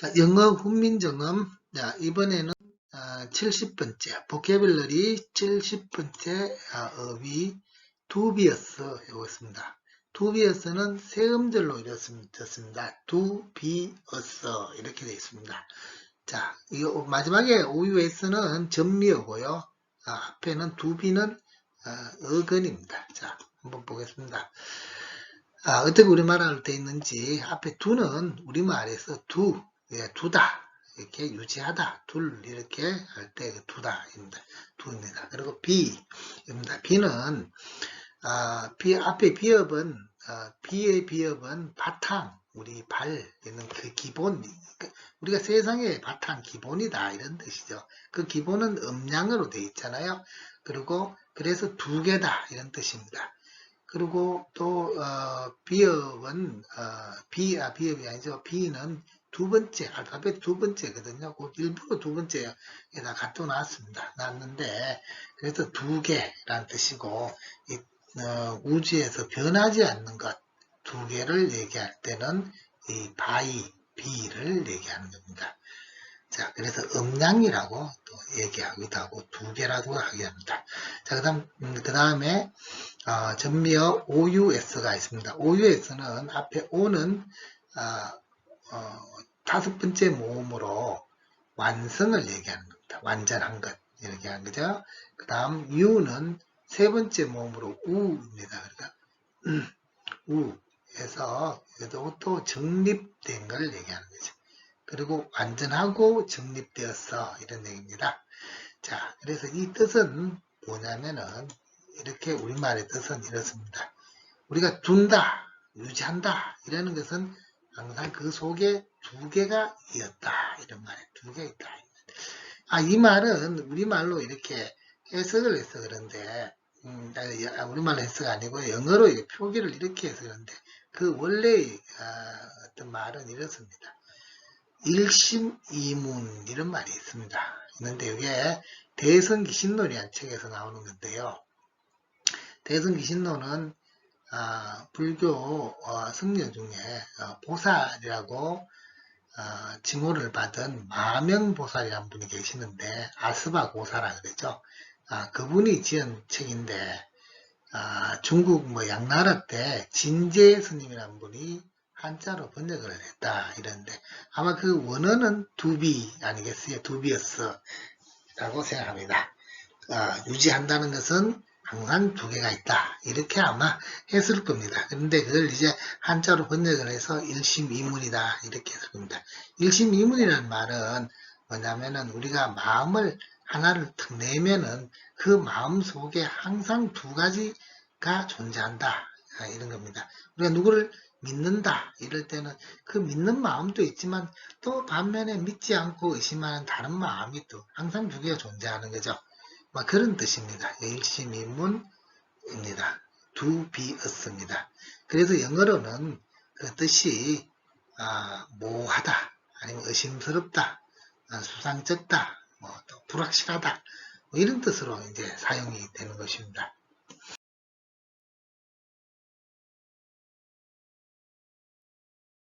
자, 영어 훈민정음. 자, 이번에는 아, 70번째, 보케블러리 70번째 아, 어휘 두비어스 해보겠습니다. 두비어스는 세 음절로 이렇습니다. 두비어스 이렇게 되어 있습니다. 자, 이거 마지막에 OUS는 전미어고요. 아, 앞에는 두비는 아, 어근입니다. 자, 한번 보겠습니다. 아, 어떻게 우리말로 되어 있는지 앞에 두는 우리말에서 두, 예, 두다 이렇게 유지하다 둘 이렇게 할 때 두다입니다. 두입니다. 그리고 비입니다. 비는 아, 비 앞에 비읍은 아, 비의 비읍은 바탕 우리 발 있는 그 기본 그러니까 우리가 세상의 바탕 기본이다 이런 뜻이죠. 그 기본은 음량으로 되어 있잖아요. 그리고 그래서 두 개다 이런 뜻입니다. 그리고 또 어, 비읍은 어, 비, 아, 비읍이 아니죠. 비는 두 번째 알파벳 두 번째거든요. 그 일부러 두 번째에다 갖다 놨습니다. 놨는데 그래서 두 개란 뜻이고 이, 어, 우주에서 변하지 않는 것 두 개를 얘기할 때는 이 바이 비를 얘기하는 겁니다. 자, 그래서 음량이라고 또 얘기하기도 하고 두 개라고 하게 합니다. 자, 그 다음 음, 그 다음에 어, 전미어 OUS가 있습니다. OUS는 앞에 O는 아, 어, 다섯 번째 모음으로 완성을 얘기하는 겁니다. 완전한 것 이렇게 하는 거죠. 그 다음 U는 세 번째 모음으로 우입니다. 그러니까 음, 우에서 이것도 정립된 걸 얘기하는 거죠. 그리고 완전하고 정립되었어 이런 얘기입니다. 자, 그래서 이 뜻은 뭐냐면은 이렇게 우리말의 뜻은 이렇습니다. 우리가 둔다, 유지한다 이라는 것은 항상 그 속에 두 개가 이었다 이런 말에 두 개 있다. 아, 이 말은 우리말로 이렇게 해석을 해서 그런데 음, 아, 우리말로 해석 아니고 영어로 표기를 이렇게 해서 그런데 그 원래의 아, 어떤 말은 이렇습니다. 일심이문 이런 말이 있습니다. 있는데 이게 대성기신론이라는 책에서 나오는 건데요. 대성기신론은 아, 불교 어, 성녀 중에 어, 보살이라고 어, 징호를 받은 마명보살이라는 분이 계시는데 아스바 고사라 그러죠. 아, 그분이 지은 책인데 아, 중국 뭐 양나라 때 진제 스님이라는 분이 한자로 번역을 했다 이런데 아마 그 원어는 두비 아니겠어요 두비였어 라고 생각합니다 아, 유지한다는 것은 항상 두 개가 있다. 이렇게 아마 했을 겁니다. 그런데 그걸 이제 한자로 번역을 해서 일심이문이다. 이렇게 했을 겁니다. 일심이문이라는 말은 뭐냐면은 우리가 마음을 하나를 탁 내면은 그 마음 속에 항상 두 가지가 존재한다. 아, 이런 겁니다. 우리가 누구를 믿는다. 이럴 때는 그 믿는 마음도 있지만 또 반면에 믿지 않고 의심하는 다른 마음이 또 항상 두 개가 존재하는 거죠. 막 그런 뜻입니다. 일심이문입니다. 두비었습니다. 그래서 영어로는 그 뜻이 아, 모호하다 아니면 의심스럽다 아, 수상쩍다 뭐또 불확실하다 뭐 이런 뜻으로 이제 사용이 되는 것입니다.